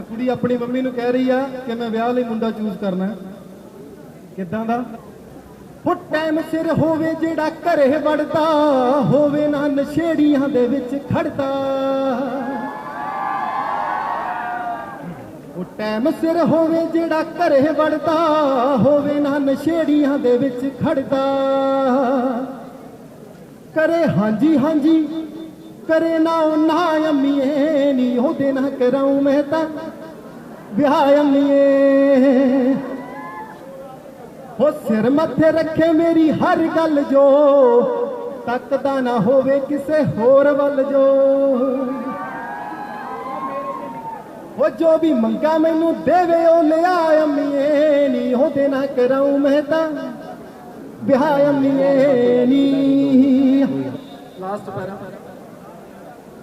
ਕੁੜੀ ਆਪਣੀ ਮੰਮੀ ਨੂੰ ਕਹਿ ਰਹੀ ਆ ਕਿ ਮੈਂ ਵਿਆਹ ਲਈ ਮੁੰਡਾ ਚੂਜ਼ ਕਰਨਾ ਕਿੱਦਾਂ ਦਾ? ਉਹ ਟਾਈਮ ਸਿਰ ਹੋਵੇ ਜਿਹੜਾ ਘਰੇ ਵੜਦਾ, ਹੋਵੇ ਨਾ ਨਸ਼ੇੜੀਆਂ ਦੇ ਵਿੱਚ ਖੜਦਾ। ਉਹ ਟਾਈਮ ਸਿਰ ਹੋਵੇ ਜਿਹੜਾ ਘਰੇ ਵੜਦਾ, ਹੋਵੇ ਨਾ ਨਸ਼ੇੜੀਆਂ ਦੇ ਵਿੱਚ ਖੜਦਾ। ਕਰੇ ਹਾਂਜੀ ਹਾਂਜੀ ਕਰੇ ਨਾ ਉਹ ਨਾ ਅੰਮੀਏ ਨੀ, ਉਹਦੇ ਨਾ ਕਰਾਉ ਮੈਂ ਤਾਂ ਵਿਆਹ ਅੰਮੀਏ। ਹੋ ਸਿਰ ਮੱਥੇ ਰੱਖੇ ਮੇਰੀ ਹਰ ਗੱਲ ਜੋ, ਤੱਕਦਾ ਨਾ ਹੋਵੇ ਕਿਸੇ ਹੋਰ ਵੱਲ ਜੋ। ਉਹ ਜੋ ਵੀ ਮੰਗਾ ਮੈਨੂੰ ਦੇਵੇ ਉਹ ਲਿਆ ਅੰਮੀਏ ਨੀ, ਉਹਦੇ ਨਾ ਕਰਾਉ ਮੈਂ ਤਾਂ ਵਿਆਹ ਅੰਮੀਏ ਨੀ। Last para.